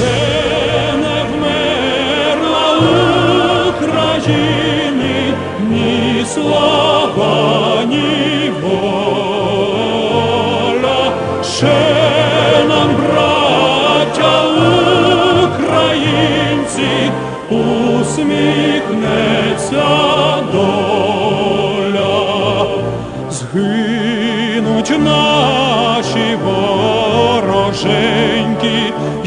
ще не вмерла слава, ще нам, браття українці, усміхнеться доля, згинуть наші вороженьки,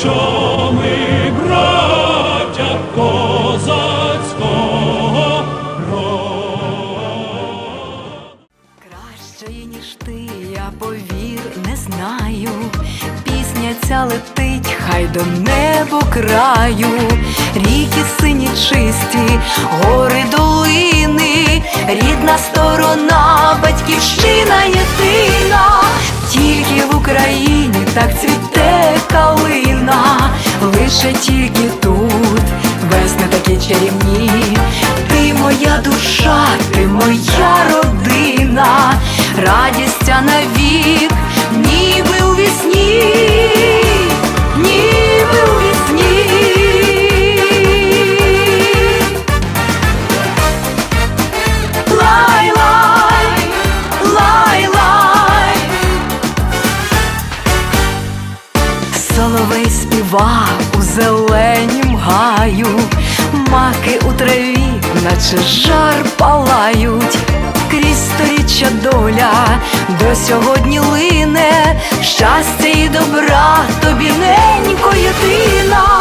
що ми браття козацького роду. Кращої, ніж ти, я повір, не знаю. Пісня ця летить, хай до небо краю, ріки сині чисті, гори долини, рідна сторона, батьківщина єдина, лише тільки тут, весни такі чарівні, ти моя душа, ти моя родина, радістя навік, Соловей співа у зеленім гаю, маки у траві, наче жар палають, крізь сторіччя доля до сьогодні лине, щастя і добра тобі ненько єдина.